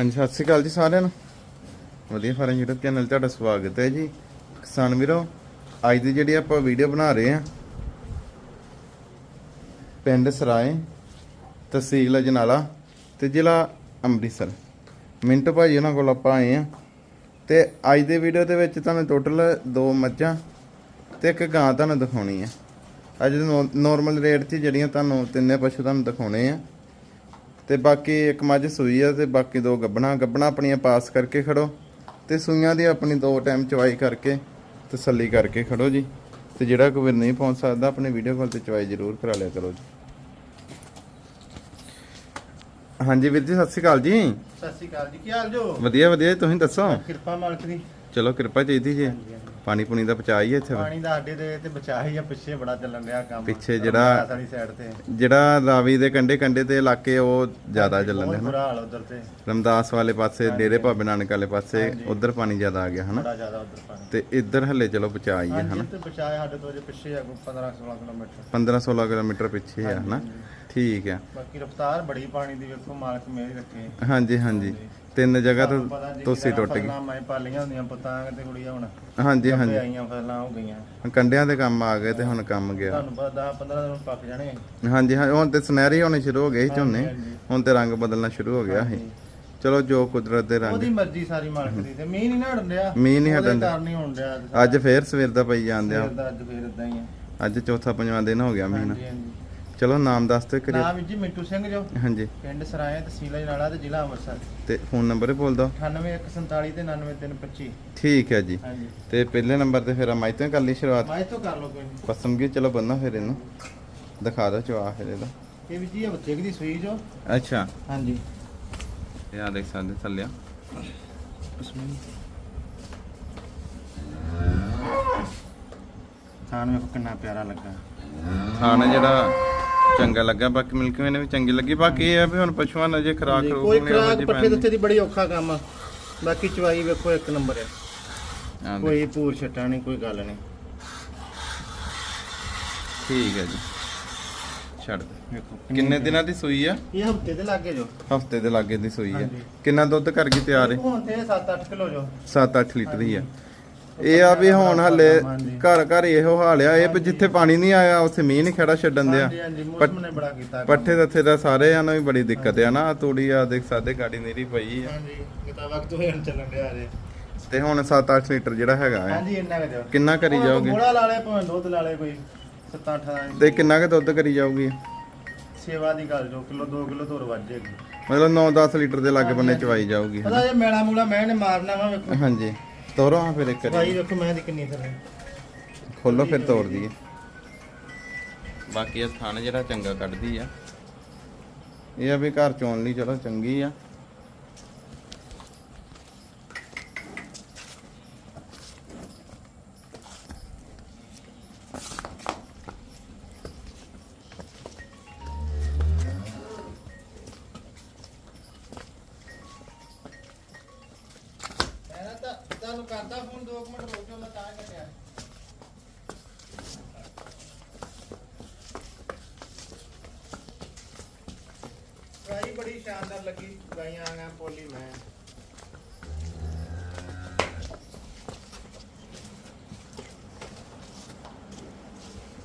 ਹਾਂਜੀ, ਸਤਿ ਸ਼੍ਰੀ ਅਕਾਲ ਜੀ ਸਾਰਿਆਂ ਨੂੰ। ਵਧੀਆ ਫਾਰਮ YouTube ਚੈਨਲ ਤੁਹਾਡਾ ਸਵਾਗਤ ਹੈ ਜੀ। ਕਿਸਾਨ ਵੀਰੋ, ਅੱਜ ਦੀ ਜਿਹੜੀ ਆਪਾਂ ਵੀਡੀਓ ਬਣਾ ਰਹੇ ਹਾਂ, ਪਿੰਡ ਸਰਾਏ, ਤਹਿਸੀਲ ਅਜਨਾਲਾ ਤੇ ਜ਼ਿਲ੍ਹਾ ਅੰਮ੍ਰਿਤਸਰ। ਮਿੰਟੂ ਭਾਜੀ ਉਹਨਾਂ ਕੋਲ ਆਪਾਂ ਆਏ ਆ ਤੇ ਅੱਜ ਦੇ ਵੀਡੀਓ ਦੇ ਵਿੱਚ ਤੁਹਾਨੂੰ ਟੋਟਲ ਦੋ ਮੱਝਾਂ ਤੇ ਇੱਕ ਗਾਂ ਤੁਹਾਨੂੰ ਦਿਖਾਉਣੀ ਆ ਅੱਜ ਨੋਰਮਲ ਰੇਟ 'ਚ ਜਿਹੜੀਆਂ ਤੁਹਾਨੂੰ ਤਿੰਨੇ ਪਸ਼ੂ ਤੁਹਾਨੂੰ ਦਿਖਾਉਣੇ ਆ। ਤੇ ਬਾਕੀ ਇੱਕ ਮੱਝ ਸੂਈ ਆ ਤੇ ਬਾਕੀ ਦੋ ਗੱਬਣਾ। ਗੱਬਣਾ ਆਪਣੀਆਂ ਪਾਸ ਕਰਕੇ ਖੜੋ ਤੇ ਸੂਈਆਂ ਦੀ ਆਪਣੀ ਦੋ ਟਾਈਮ ਚਵਾਈ ਕਰਕੇ ਤਸੱਲੀ ਕਰਕੇ ਖੜੋ ਜੀ। ਤੇ ਜਿਹੜਾ ਕੋਈ ਨਹੀਂ ਪਹੁੰਚ ਸਕਦਾ ਆਪਣੇ ਵੀਡੀਓ ਕਾਲ ਤੇ ਚਵਾਈ ਜ਼ਰੂਰ ਕਰਾ ਲਿਆ ਕਰੋ ਜੀ। ਹਾਂਜੀ ਵੀਰ ਜੀ ਸਤਿ ਸ਼੍ਰੀ ਅਕਾਲ ਜੀ। ਸਤਿ ਸ਼੍ਰੀ ਅਕਾਲ ਜੀ ਕੀ ਹਾਲ ਜੋ? ਵਧੀਆ ਵਧੀਆ ਤੁਸੀਂ ਦੱਸੋ? ਕਿਰਪਾ ਮਾਲਕ ਦੀ। ਚਲੋ ਕਿਰਪਾ ਚਾਹੀਦੀ ਜੀ। ਪਾਣੀ ਪੁਣੀ ਦਾ ਬਚਾ ਹੀ ਇੱਥੇ ਪਾਣੀ ਦਾ ਅੱਡੇ ਦੇ ਤੇ ਬਚਾ ਹੀ ਆ ਪਿੱਛੇ ਬੜਾ ਚੱਲਣ ਰਿਹਾ ਕੰਮ। ਪਿੱਛੇ ਜਿਹੜਾ- ਵਾਲੀ ਸਾਈਡ ਤੇ। ਜਿਹੜਾ ਰਾਵੀ ਦੇ ਕੰਡੇ ਕੰਡੇ ਤੇ ਇਲਾਕੇ ਉਹ ਜ਼ਿਆਦਾ ਚੱਲਣ ਹਨਾ ਬੁਰਾ ਹਾਲ ਉਧਰ ਤੇ। ਰਮਦਾਸ ਵਾਲੇ ਪਾਸੇ ਡੇਰੇ ਭਾਬੇ ਨਾਨਕ ਵਾਲੇ ਪਾਸੇ। ਉਧਰ ਪਾਣੀ ਜ਼ਿਆਦਾ ਆ ਗਿਆ ਹਨਾ? ਬੜਾ ਜ਼ਿਆਦਾ ਉਧਰ ਪਾਣੀ। ਤੇ ਇੱਧਰ ਹੱਲੇ ਚਲੋ ਬਚਾ ਹੀ ਹਨਾ? ਤੇ ਬਚਾਏ ਸਾਡੇ ਤੋਂ ਜੇ ਪਿੱਛੇ ਆ ਕੋਈ 15 16 ਕਿਲੋਮੀਟਰ। 15 16 ਕਿਲੋਮੀਟਰ ਪਿੱਛੇ ਆ ਹਨਾ? ਠੀਕ ਆ ਬਾਕੀ ਰਫਤਾਰ ਬੜੀ ਪਾਣੀ ਦੀ ਵੇਖੋ ਮਾਲਕ ਮੇਰੀ ਰੱਖੇ। ਹਾਂਜੀ ਹਾਂਜੀ। ਤਿੰਨ ਜਗ੍ਹਾ ਤੋਂ ਤੋਸੀ ਟੁੱਟ ਗਈ। ਮੈਂ ਪਾਲੀਆਂ ਹੁੰਦੀਆਂ ਪਤਾਂਗ ਤੇ ਕੁੜੀਆਂ ਹੁਣ। ਹਾਂਜੀ ਹਾਂਜੀ। ਆਈਆਂ ਫਸਲਾਂ ਹੋ ਗਈਆਂ। ਕੰਡਿਆਂ ਦੇ ਕੰਮ ਆ ਗਏ ਤੇ ਹੁਣ ਕੰਮ ਗਿਆ। ਤੁਹਾਨੂੰ ਪਤਾ 10 15 ਦਿਨ ਪੱਕ ਜਾਣੇ। ਹਾਂਜੀ ਹਾਂ ਹੁਣ ਤੇ ਸੁਨਹਿਰੀ ਹੋਣੇ ਸ਼ੁਰੂ ਹੋ ਗਏ ਸੀ ਝੋਨੇ। ਹੁਣ ਤੇ ਰੰਗ ਬਦਲਣਾ ਸ਼ੁਰੂ ਹੋ ਗਿਆ ਸੀ। ਚਲੋ ਜੋ ਕੁਦਰਤ ਦੇ ਰੰਗ। ਉਹਦੀ ਮਰਜ਼ੀ ਸਾਰੀ ਮਾਲਕ ਦੀ ਤੇ ਮੀਂਹ ਨਹੀਂ ਹਟਣ ਡਿਆ। ਮੀਂਹ ਨਹੀਂ ਹਟਣ ਡਿਆ। ਹੋਣ ਅੱਜ। ਫੇਰ ਸਵੇਰ ਦਾ ਪਈ ਜਾਂਦੇ ਆ ਅੱਜ ਫੇਰ ਇਦਾਂ ਹੀ ਆ। ਅੱਜ ਚੌਥਾ ਪੰਜਵਾਂ ਦਿਨ ਹੋ ਗਿਆ ਮਹੀਨਾ ਹਾਂਜੀ ਹਾਂਜੀ। ਚਲੋ ਨਾਮ ਦੱਸ ਦਿਓ ਕਰੀ ਨਾਮ ਜੀ ਮਿੰਟੂ ਸਿੰਘ ਜੋ। ਹਾਂਜੀ। ਪਿੰਡ ਸਰਾਏ ਤਹਿਸੀਲ ਅਜਨਾਲਾ ਤੇ ਜ਼ਿਲ੍ਹਾ ਅੰਮ੍ਰਿਤਸਰ। ਤੇ ਫੋਨ ਨੰਬਰ ਬੋਲ ਦਿਓ। 98147 ਤੇ 99325 ਠੀਕ ਹੈ ਜੀ। ਹਾਂਜੀ। ਤੇ ਪਹਿਲੇ ਨੰਬਰ ਤੇ ਫਿਰ ਮਾਈ ਤੋਂ ਕਰ ਲਈ ਸ਼ੁਰੂਆਤ। ਮਾਇ ਤੋਂ ਕਰ ਲਓ ਕੋਈ ਕੀ ਚਲੋ ਬੰਨਾ ਫਿਰ ਇਹਨੂੰ। ਦਿਖਾ ਦਿਓ ਚਵਾ ਫਿਰ ਇਹਦਾ। ਇਹ ਵੀ ਜੀ ਬੱਚੇ ਦੀ ਸੂਈ ਜੋ। ਅੱਛਾ। ਹਾਂਜੀ। ਇਹ ਆ ਦੇਖ ਸਕਦੇ ਥੱਲਿਆ ਥਾਨ ਵੇਖੋ ਕਿੰਨਾ ਪਿਆਰਾ ਲੱਗਾ। ਖਾਣਾ ਜਿਹੜਾ ਚੰਗਾ ਲੱਗਾ ਬਾਕੀ ਮਿਲਕ ਨੇ ਵੀ ਚੰਗੀ ਲੱਗੀ। ਬਾਕੀ ਇਹ ਆ ਵੀ ਹੁਣ ਪਸ਼ੂਆਂ ਨਾਲ ਜੇ ਖਰਾਕ ਖਰੂਕ ਕੋਈ ਖਰਾਕ ਪੱਠੇ। ਦਿੱਤੇ ਦੀ ਬੜੀ ਔਖਾ ਕੰਮ ਆ। ਬਾਕੀ ਚਵਾਈ ਵੇਖੋ ਇੱਕ ਨੰਬਰ ਆ। ਕੋਈ ਪੂਰ ਛੱਟਾ ਨਹੀਂ ਕੋਈ ਗੱਲ ਨਹੀਂ। ਠੀਕ ਹੈ ਜੀ। ਛੱਡ ਦੇ। ਵੇਖੋ ਕਿੰਨੇ ਦਿਨਾਂ ਦੀ ਸੂਈ ਆ? ਇਹ ਹਫ਼ਤੇ ਦੇ ਲਾਗੇ ਜੋ। ਹਫ਼ਤੇ ਦੇ ਲਾਗੇ ਦੀ ਸੂਈ ਆ। ਕਿੰਨਾ ਦੁੱਧ ਕਰ ਗਈ ਤਿਆਰ ਹੈ ਹੁਣ ਤੇ 7-8 ਕਿਲੋ ਜੋ। 7-8 ਲੀਟਰ ਹੀ ਆ। ਇਹ ਆ ਵੀ ਹੁਣ ਹੱਲੇ। ਘਰ ਘਰ ਇਹੋ ਹਾਲ ਆ। ਇਹ ਵੀ ਜਿੱਥੇ ਪਾਣੀ ਨਹੀਂ ਆਇਆ ਉੱਥੇ ਮੀਂਹ ਨਹੀਂ ਖੜਾ ਛੱਡਣ ਦਿਆ। ਹਾਂਜੀ ਮੌਸਮ ਨੇ ਬੜਾ ਕੀਤਾ ਕੰਮ। ਪੱਠੇ ਦੱਥੇ ਦਾ ਸਾਰੇ ਆ ਨੂੰ ਵੀ ਬੜੀ ਦਿੱਕਤ ਆ ਨਾ। ਆਹ ਤੂੜੀ ਆ ਦੇਖ ਸਾਡੇ ਗਾੜੀ ਨੀਰੀ ਪਈ ਆ। ਹਾਂਜੀ ਕਿਤਾ ਵਕਤ ਹੋਇਆ ਚੱਲਣ ਡਿਆ ਜੇ ਤੇ ਹੁਣ 7-8 ਲੀਟਰ ਜਿਹੜਾ ਹੈਗਾ ਆ। ਹਾਂਜੀ ਇੰਨਾ ਕਿੰਨਾ ਕਰੀ ਜਾਓਗੇ? ਮੋੜਾ ਲਾ ਲੈ ਭਾਵੇਂ ਦੁੱਧ ਲਾ ਲੈ ਕੋਈ 7-8 ਦਾ। ਤੇ ਕਿੰਨਾ ਕੁ ਦੁੱਧ ਕਰੀ ਜਾਊਗੀ ਸੇਵਾ ਦੀ ਗੱਲ ਜੋ ਕਿਲੋ 2 ਕਿਲੋ ਧੁਰ ਵੱਜ ਜਾਏਗੀ। ਮਤਲਬ 9-10 ਲੀਟਰ ਦੇ ਲਾਗੇ ਬੰਨੇ ਚਵਾਈ ਜਾਊਗੀ। ਪਤਾ ਇਹ ਮੈਲਾ ਮੂਲਾ ਮੈਂ ਨੇ ਮਾਰਨਾ ਵਾ ਵੇਖੋ। ਹਾਂਜੀ। ਤੋਰੋ ਹਾਂ ਫਿਰ ਇੱਕ ਭਾਈ ਵਾਰੀ ਵੇਖੋ ਮੈਂ ਦੀ ਕਿੰਨੀ ਥੱਲੇ ਖੋਲੋ ਫਿਰ ਤੋੜ ਦਈਏ ਬਾਕੀ ਇਹ ਥਣ ਜਿਹੜਾ ਚੰਗਾ ਕੱਢਦੀ ਆ। ਇਹ ਆ ਵੀ ਘਰ ਚੋਣ ਲਈ ਚਲੋ ਚੰਗੀ ਆ। ਤੁਹਾਨੂੰ ਕਰਦਾ ਫੋਨ 2 ਮਿੰਟ ਰੁਕ ਜਾਓ ਮੈਂ ਤਾਂ ਕੱਟਿਆ ਗਾਈ ਬੜੀ ਸ਼ਾਨਦਾਰ ਲੱਗੀ ਗਾਈਆਂ ਆ ਪੋਲੀ ਮੈਂ।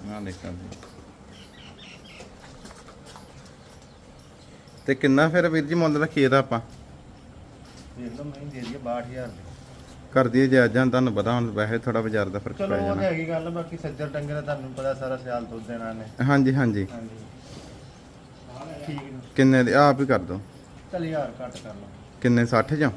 ਨਾ ਦੇਖਾਂ। ਤੇ ਕਿੰਨਾ ਫਿਰ ਵੀਰ ਜੀ ਮੁੱਲ ਰੱਖੀਏ ਦਾ ਆਪਾਂ? ਦੇਖ ਲਓ ਮੈਂ ਦੇ ਦਈਏ 62000 ਦੀ। ਕਰ ਦਈਏ ਜਾਇਜ਼ਾਂ ਤੁਹਾਨੂੰ ਪਤਾ ਹੁਣ ਵੈਸੇ ਥੋੜਾ ਬਾਜ਼ਾਰ ਦਾ ਫ਼ਰਕ ਚਲੋ ਪੈ ਉਹ ਤਾਂ ਜਾਣਾ। ਹੈਗੀ ਗੱਲ ਬਾਕੀ ਸੱਜਰ ਡੰਗੇ ਦਾ ਤੁਹਾਨੂੰ ਪਤਾ ਸਾਰਾ ਸਿਆਲ ਦੁੱਧ ਦੇਣਾ ਨੇ ਹਾਂਜੀ ਹਾਂਜੀ। ਹਾਂਜੀ। ਠੀਕ ਹੈ ਕਿੰਨੇ ਦੇ? ਆਪ ਹੀ ਕਰ ਦੋ ਚਲ ਯਾਰ ਘੱਟ ਕਰ ਲਓ। ਕਿੰਨੇ? 60 ਜਾਂ?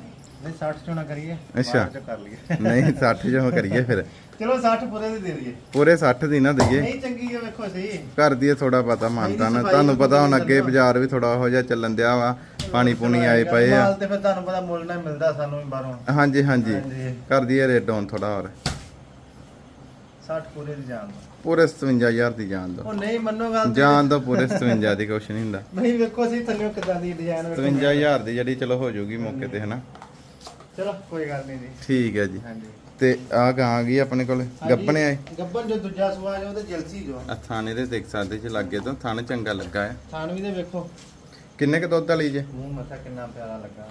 ਨਹੀਂ 60 ਚੋਂ ਨਾ ਕਰੀਏ। ਅੱਛਾ। ਬਾਅਦ ਚ ਕਰ ਲਈਏ। ਨਹੀਂ 60 ਜੋ ਕਰੀਏ ਫਿਰ। ਚਲੋ 60 ਪੂਰੇ ਦੇ ਦੇ ਦਈਏ। ਪੂਰੇ 60 ਦੀ ਨਾ ਦਈਏ। ਨਹੀਂ ਚੰਗੀ ਹੈ ਵੇਖੋ ਸਹੀ। ਘਰ ਦੀ ਇਹ ਥੋੜਾ ਪਤਾ ਮੰਨਦਾ ਨਾ। ਤੁਹਾਨੂੰ ਪਤਾ ਹੁਣ ਅੱਗੇ। ਬਾਜ਼ਾਰ ਵੀ ਥੋੜਾ ਉਹੋ ਜਿਹਾ ਚੱਲਣ ਦਿਆ ਵਾ। ਪਾਣੀ ਪੂਣੀ ਆਏ ਪਏ ਆ। ਮਾਲ ਤੇ ਫਿਰ ਤੁਹਾਨੂੰ ਪਤਾ ਮੁੱਲ ਨਾ ਮਿਲਦਾ ਸਾਨੂੰ ਵੀ ਬਾਹਰੋਂ। ਹਾਂਜੀ ਹਾਂਜੀ। ਹਾਂਜੀ। ਘਰ ਦੀ ਇਹ ਰੇਟ ਹੁਣ ਥੋੜਾ ਹੋਰ। 60 ਪੂਰੇ ਦੀ ਜਾਨ ਦੋ ਪੂਰੇ 57000 ਦੀ ਜਾਨ ਦੋ ਉਹ ਨਹੀਂ ਮੰਨੋ ਗੱਲ ਤੇ- ਜਾਨ ਦੋ ਪੂਰੇ 57 ਦੀ ਕੁਛ ਨਹੀਂ ਹੁੰਦਾ। ਨਹੀਂ ਵੇਖੋ ਸਹੀ ਥੱਲੇ ਕਿਦਾਂ ਦੀ ਡਿਜ਼ਾਈਨ 57000 ਦੀ ਜਿਹੜੀ ਚਲੋ ਹੋ ਜਾਊਗੀ ਮੌਕੇ ਤੇ ਹਨਾ? ਚਲੋ ਕੋਈ ਗੱਲ ਨਹੀਂ ਜੀ। ਠੀਕ ਹੈ ਜੀ। ਹਾਂਜੀ। ਤੇ ਆ ਗਾਂ ਆ ਗਈ ਆਪਣੇ ਕੋਲ? ਗੱਪਣੇ ਆਏ? ਗੱਬਨ ਜੋ ਦੂਜਾ ਸਵਾ ਜੋ ਉਹਦੇ ਜਲਸੀ ਜੋ ਆ। ਥਾਣੇ ਦੇ ਦੇਖ ਸਕਦੇ ਜੇ ਲੱਗੇ ਤੋਂ ਥਣ ਚੰਗਾ ਲੱਗਾ ਹੈ। ਥਾਨ ਵੀ ਤੇ ਵੇਖੋ। ਕਿੰਨੇ ਕ ਦੁੱਧ ਵਾਲੀ ਜੇ? ਮੂੰਹ ਮੱਥਾ ਕਿੰਨਾ ਪਿਆਰਾ ਲੱਗਾ।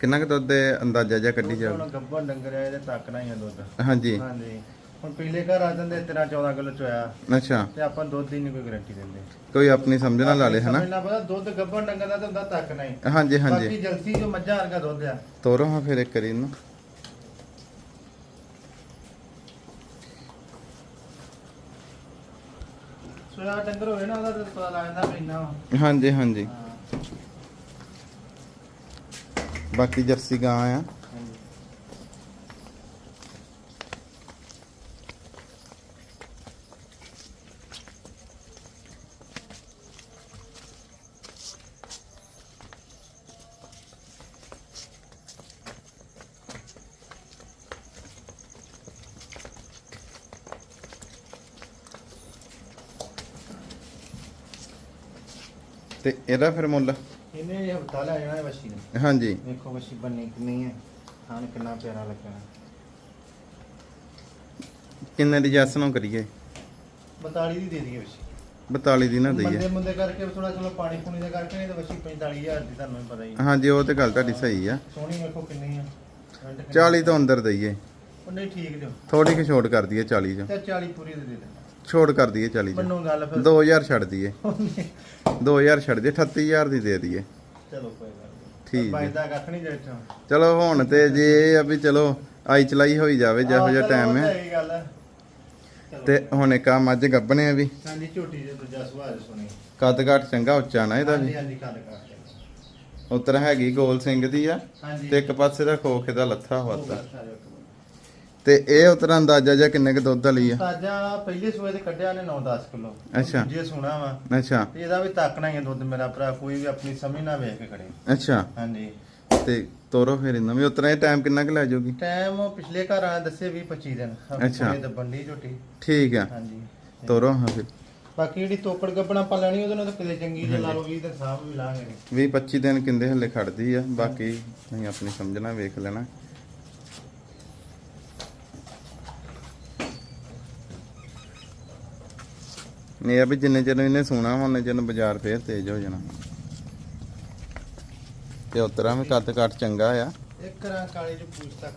ਕਿੰਨਾ ਕੁ ਦੁੱਧ ਦੇ ਅੰਦਾਜ਼ਾ ਜਿਹਾ ਕੱਢੀ ਜਾਵੇ ਹੁਣ ਗੱਬਰ ਡੰਗਰ ਆ ਇਹਦੇ ਤੱਕਣਾ ਹੀ ਆ ਦੁੱਧ। ਹਾਂਜੀ। ਹਾਂਜੀ। ਹੁਣ ਪਿਛਲੇ ਘਰ ਆ ਜਾਂਦੇ 13 14 ਕਿਲੋ ਚੋਇਆ। ਅੱਛਾ। ਤੇ ਆਪਾਂ ਦੁੱਧ ਦੀ ਨਹੀਂ ਕੋਈ ਗਾਰੰਟੀ ਦਿੰਦੇ। ਕੋਈ ਆਪਣੀ ਸਮਝ ਨਾਲ ਲਾ ਲੇ ਹਨਾ? ਸਮਝਣਾ ਪਤਾ ਦੁੱਧ ਗੱਬਰ ਡੰਗਰ ਦਾ ਤਾਂ ਹੁੰਦਾ ਤੱਕਣਾ ਹੀ ਹਾਂਜੀ ਹਾਂਜੀ। ਬਾਕੀ ਜਲਸੀ ਜੋ ਮੱਝਾਂ ਵਰਗਾ ਦੁੱਧ ਆ। ਤੋਰੋ ਹਾਂ ਫਿਰ ਇੱਕ ਕਰੀ ਇਹਨੂੰ। ਸੋਇਆ ਡੰਗਰ ਹੋਵੇ ਨਾ ਉਹਦਾ ਤਾਂ ਪਤਾ ਲੱਗ ਜਾਂਦਾ ਵੀ ਇੰਨਾ ਵਾ। ਹਾਂਜੀ ਹਾਂਜੀ। ਹਾਂ ਬਾਕੀ ਜਰਸੀ ਗਾਂ ਆ ਹਾਂਜੀ। ਤੇ ਇਹਦਾ ਫਿਰ ਮੁੱਲ? ਇਹਨੇ ਇਹ ਹਫਤਾ ਲੈ ਜਾਣਾ ਹੈ ਵਸ਼ੀ ਨੇ। ਹਾਂਜੀ। ਵੇਖੋ ਵਸ਼ੀ ਬੰਨੀ ਕਿੰਨੀ ਹੈ। ਖਾਣ ਕਿੰਨਾ ਪਿਆਰਾ ਲੱਗਣਾ ਕਿੰਨੇ ਦੀ ਜੈਸ ਨੂੰ ਕਰੀਏ? 42 ਦੀ ਦੇ ਦਈਏ ਵਸ਼ੀ 42 ਦੀ ਨਾ ਦਈਏ। ਬੰਦੇ ਮੁੰਦੇ ਕਰਕੇ ਥੋੜਾ ਚਲੋ ਪਾਣੀ ਪੂਣੀ ਦਾ ਕਰਕੇ ਨਹੀਂ ਤਾਂ ਵਸ਼ੀ 45000 ਦੀ ਤੁਹਾਨੂੰ ਵੀ ਪਤਾ ਹੀ ਹੈ। ਹਾਂਜੀ ਉਹ ਤੇ ਗੱਲ ਤੁਹਾਡੀ ਸਹੀ ਆ। ਸੋਹਣੀ ਵੇਖੋ ਕਿੰਨੀ ਆ। ਰੰਗ ਕਿੰਨੀ 40 ਤੋਂ ਅੰਦਰ ਦਈਏ। ਉਹ ਨਹੀਂ ਠੀਕ ਜੋ। ਥੋੜੀ ਕਿ ਛੋਟ ਕਰ ਦਈਏ 40 ਚ। ਤੇ 40 ਪੂਰੀ ਦੇ ਦੇ ਦੇਣਾ ਛੋਟ ਕਰ ਦਈਏ 40 ਚ। ਮੰਨੋ ਗੱਲ ਫਿਰ 2000 ਛੱਡ ਦਈਏ। ਉਹਨੇ- 2000 ਛੱਡ ਦਈਏ 38000 ਦੀ ਦੇ ਦਈਏ। ਚਲੋ ਕੋਈ ਗੱਲ ਠੀਕ ਹੈ ਦਾ ਕੱਖ ਨਹੀਂ ਦੇ ਚੋਂ। ਚਲੋ ਹੁਣ ਤੇ ਜੇ ਇਹ ਆ ਵੀ ਚਲੋ ਆਈ ਚਲਾਈ ਹੋਈ ਜਾਵੇ ਜਿਹੋ ਜਿਹਾ ਟਾਈਮ ਹੈ। ਗੱਲ। ਤੇ ਹੁਣ ਇੱਕ ਆ ਮੱਝ ਗੱਬਣੇ ਆ ਵੀ। ਹਾਂਜੀ ਝੋਟੀ ਦੇ ਦੂਜਾ ਸੁਭਾਅ ਸੁਣੀ। ਕੱਦ ਘੱਟ ਚੰਗਾ ਉੱਚਾ ਨਾ ਇਹਦਾ ਹਾਂਜੀ ਵੀ ਹਾਂਜੀ ਕੱਲ ਕਰ ਉਤਰ ਹੈਗੀ ਗੋਲ ਸਿੰਘ ਦੀ ਆ। ਹਾਂਜੀ। ਤੇ ਇੱਕ ਪਾਸੇ ਦਾ ਖੋਖ ਇਹਦਾ ਲੱਥਾ ਹੋਤਾ। ਤੇ ਇਹ ਉਤਰ ਅੰਦਾਜ਼ਾ ਜਿਹਾ ਕਿੰਨੇ ਕ ਦੁੱਧ ਵਾਲੀ ਆ? ਤਾਜਾ ਪਹਿਲੇ ਸੂਏ ਤੇ ਕੱਢਿਆ ਨੇ 9-10 ਕਿਲੋ। ਅੱਛਾ। ਜੇ ਸੁਣਾ ਵਾ। ਅੱਛਾ। ਤੇ ਇਹਦਾ ਵੀ ਤਾਕਣਾ ਹੀ ਆ ਦੁੱਧ ਮੇਰਾ ਭਰਾ ਕੋਈ ਵੀ ਆਪਣੀ ਸਮਝ ਨਾ ਵੇਖ ਕੇ ਖੜੇ। ਅੱਛਾ। ਹਾਂਜੀ। ਤੇ ਤੋਰੋ ਫਿਰ ਇਹਨਾਂ ਵੀ। ਉਤਰਾ ਇਹ ਟਾਈਮ ਕਿੰਨਾ ਕੁ ਲੈ ਜਾਊਗੀ? ਟਾਈਮ ਪਿਛਲੇ ਘਰ ਆ ਦੱਸੇ 20 25 ਦਿਨ। ਅੱਛਾ। ਇਹ ਦੱਬਣ ਦੀ ਝੋਟੀ। ਠੀਕ ਆ। ਹਾਂਜੀ। ਤੋਰੋ ਹਾਂ ਫਿਰ। ਬਾਕੀ ਜਿਹੜੀ ਤੋਕੜ ਗੱਬਣਾ ਆਪਾਂ ਲੈਣੀ ਉਹਦੇ ਨਾਲ ਤਾਂ ਕਿਤੇ ਚੰਗੀ ਜੇ ਲਾ ਲਓ 20 ਤੇ ਸਾਹ ਵੀ ਲਾਂਗੇ। 20 25 ਦਿਨ ਕਿੰਦੇ ਹੱਲੇ ਖੜਦੀ ਆ। ਬਾਕੀ ਅਸੀਂ ਆਪਣੀ ਸਮਝਣਾ ਵੇਖ ਲੈਣਾ। ਇਹ ਆ ਵੀ ਜਿੰਨੇ ਚਿਰ ਇਹਨੇ ਸੋਣਾ ਵਾ ਉਹਨੇ ਚਿਰ ਬਾਜ਼ਾਰ ਫੇਰ ਤੇਜ਼ ਹੋ ਜਾਣਾ। ਤੇ ਉਤਰਾ ਵੀ ਕੱਦ ਕੱਟ ਚੰਗਾ ਆ। ਇੱਕ ਰਾਂ ਕਾਲੀ ਚ ਪੂਛ ਤੱਕ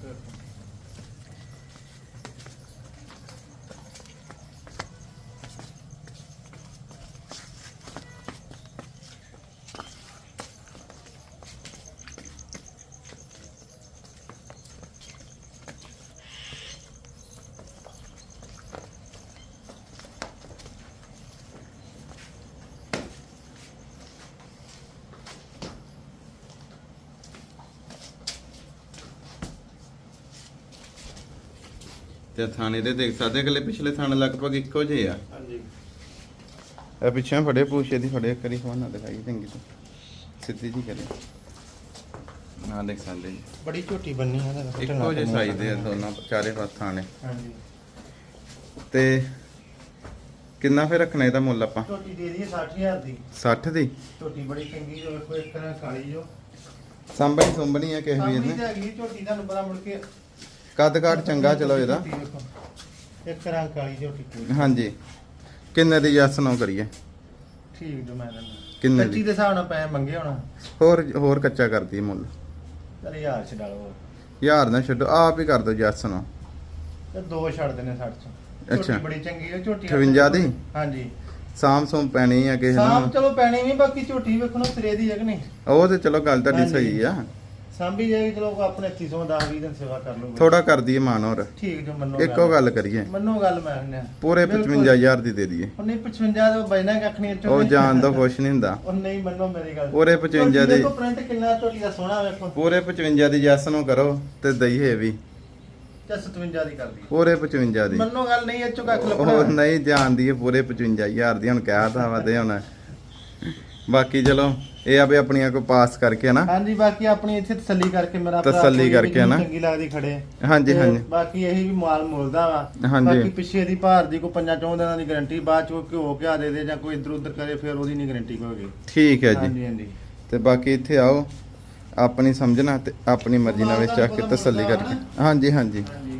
ਤੇ ਥਾਣੇ ਦੇ ਦੇਖ ਸਕਦੇ ਅਗਲੇ ਪਿਛਲੇ ਥਾਣੇ ਲਗਭਗ ਇੱਕੋ ਜਿਹੇ ਆ। ਹਾਂਜੀ। ਇਹ ਪਿੱਛੇ ਫੜੇ ਪੂਛੇ ਦੀ ਫੜੇ ਕਰੀ ਖਵਾਨਾ ਦਿਖਾਈ ਚੰਗੀ ਤੋਂ। ਸਿੱਧੀ ਜੀ ਕਰੇ ਨਾ ਦੇਖ ਸਕਦੇ ਜੀ। ਬੜੀ ਝੋਟੀ ਬੰਨੀ ਹੈ ਇਹਦਾ ਇੱਕੋ ਜਿਹੇ ਸਾਈਜ਼ ਦੇ ਆ ਦੋਨਾਂ ਚਾਰੇ ਪਾਸ ਥਾਣੇ। ਹਾਂਜੀ। ਤੇ ਕਿੰਨਾ ਫੇਰ ਰੱਖਣਾ ਇਹਦਾ ਮੁੱਲ ਆਪਾਂ? ਝੋਟੀ ਦੇ ਦਈਏ 60000 ਦੀ। 60 ਦੀ? ਝੋਟੀ ਬੜੀ ਚੰਗੀ ਜੋ ਵੇਖੋ ਇੱਕ ਰਾਂ ਕਾਲੀ ਜੋ। ਸੰਭਣੀ ਸੁੰਭਣੀ ਆ ਕਿਸੇ ਵੀਰ ਸਾਹਮਣੇ ਤੇ ਨੇ ਹੈਗੀ ਝੋਟੀ ਤੁਹਾਨੂੰ ਪਤਾ ਮੁੜ ਕੇ ਕੱਦ ਕਾਠ ਚੰਗਾ ਚਲੋ ਇਹਦਾ। ਇੱਕ ਰਾਂ ਕਾਲੀ ਝੋਟੀ ਪੂਰੀ ਹਾਂਜੀ। ਕਿੰਨੇ ਦੀ ਜੱਸ ਨੋ ਕਰੀਏ? ਠੀਕ ਜੋ ਮੈਂ ਦਿੰਦਾ। ਕਿੰਨੇ ਕੱਚੀ ਦੀ? ਦੇ ਹਿਸਾਬ ਨਾਲ ਪੈਸੇ ਮੰਗੇ ਹੋਣਾ। ਹੋਰ ਹੋਰ ਕੱਚਾ ਕਰਦੀ ਮੁੱਲ। ਚਲ ਯਾਰ ਛਡਾ ਲਓ ਯਾਰ ਨਾ ਛੱਡੋ ਆਪ ਹੀ ਕਰ ਦੋ ਜੱਸ ਨੋ ਤੇ ਦੋ ਛੱਡ ਦੇਣੇ 60 ਚੋਂ ਅੱਛਾ। ਝੋਟੀ ਬੜੀ ਚੰਗੀ ਹੈ ਝੋਟੀ 58 ਦੀ? ਹਾਂਜੀ। ਸਾਮ ਸੋਮ ਪੈਣੀ ਆ ਕਿਸੇ ਸਾਫ਼ ਨੂੰ। ਚਲੋ ਪੈਣੀ ਵੀ ਬਾਕੀ ਝੋਟੀ ਵੇਖਣੋ ਸਿਰੇ ਦੀ ਹੈ ਕਿ ਨਹੀਂ। ਉਹ ਤੇ ਚਲੋ ਗੱਲ ਤੁਹਾਡੀ ਹਾਂਜੀ। ਸਹੀ ਆ। ਸਾਂਭੀ ਜਾਏਗੀ ਚਲੋ ਆਪਣੇ 310 10 20 ਦਿਨ ਸੇਵਾ ਕਰ ਲੂਗਾ ਥੋੜਾ ਕਰਦੀ ਹੈ ਮਾਨ ਹੋਰ। ਠੀਕ ਜੋ ਮੰਨੋ ਇੱਕੋ ਗੱਲ। ਕਰੀਏ। ਮੰਨੋ ਗੱਲ ਮੈਂ ਕਹਿੰਦਾ ਪੂਰੇ ਬਿਲਕੁਲ। 55000 ਦੀ ਦੇ ਦਈਏ। ਉਹ ਨਹੀਂ 55 ਦਾ ਬੈਨਾ ਕੱਖ ਨਹੀਂ ਉਹ ਜਾਣ ਤੋਂ ਖੁਸ਼ ਨਹੀਂ ਹੁੰਦਾ। ਉਹ ਨਹੀਂ ਮੰਨੋ ਮੇਰੀ ਗੱਲ। ਪੂਰੇ 55 ਦੇ ਦੇਖੋ ਪ੍ਰਿੰਟ ਕਿੰਨਾ ਦਾ ਸੋਹਣਾ ਵੇਖੋ। ਪੂਰੇ 55 ਦੀ ਜੱਸ ਨੂੰ ਕਰੋ ਤੇ ਦਈਏ ਵੀ। ਤੇ 57 ਦੀ ਕਰਦੀ ਪੂਰੇ 55 ਦੀ। ਮੰਨੋ ਗੱਲ ਨਹੀਂ ਇਹ ਚੋਂ ਕੱਖ ਉਹ ਲੱਭਣਾ। ਨਹੀਂ ਜਾਣਦੀ ਹੈ ਪੂਰੇ 55000 ਦੀ ਹੁਣ ਕਹਿਤਾ ਵਾ ਤੇ ਹੁਣ। ਬਾਕੀ ਚਲੋ। ਇਹ ਆ ਵੀ ਆਪਣੀਆਂ ਕੋ ਪਾਸ ਕਰਕੇ ਨਾ ਹਾਂਜੀ ਬਾਕੀ ਆਪਣੀ ਇੱਥੇ ਤਸੱਲੀ ਕਰਕੇ ਮੇਰਾ ਭਰਾ ਤਸੱਲੀ ਕੋਈ ਕਰਕੇ ਨਾ। ਚੰਗੀ ਲੱਗਦੀ ਖੜੇ। ਹਾਂਜੀ ਤੇ ਹਾਂਜੀ। ਬਾਕੀ ਇਹੀ ਵੀ ਮਾਲ ਮੁੱਲਦਾ ਵਾ। ਹਾਂਜੀ। ਬਾਕੀ ਪਿੱਛੇ ਦੀ ਭਾਰ ਦੀ ਕੋਈ ਪੰਜਾਂ ਚੌਂ ਦਿਨਾਂ ਦੀ ਗਾਰੰਟੀ ਬਾਅਦ ਚ ਉਹ ਘਿਓ ਘਿਆ ਦੇ ਦੇ ਜਾਂ ਕੋਈ ਇਧਰ ਉਧਰ ਕਰੇ ਫਿਰ ਉਹਦੀ ਨਹੀਂ ਗਾਰੰਟੀ ਹੋਗੀ। ਠੀਕ ਹੈ ਜੀ। ਹਾਂਜੀ ਹਾਂਜੀ। ਤੇ ਬਾਕੀ ਇੱਥੇ ਆਓ ਆਪਣੀ ਸਮਝਣਾ ਤੇ ਆਪਣੀ ਮਰਜ਼ੀ ਨਾਲ ਵਿੱਚ ਚੱਕ ਕੇ ਤਸੱਲੀ ਕਰਕੇ। ਹਾਂਜੀ ਹਾਂਜੀ। ਹਾਂਜੀ।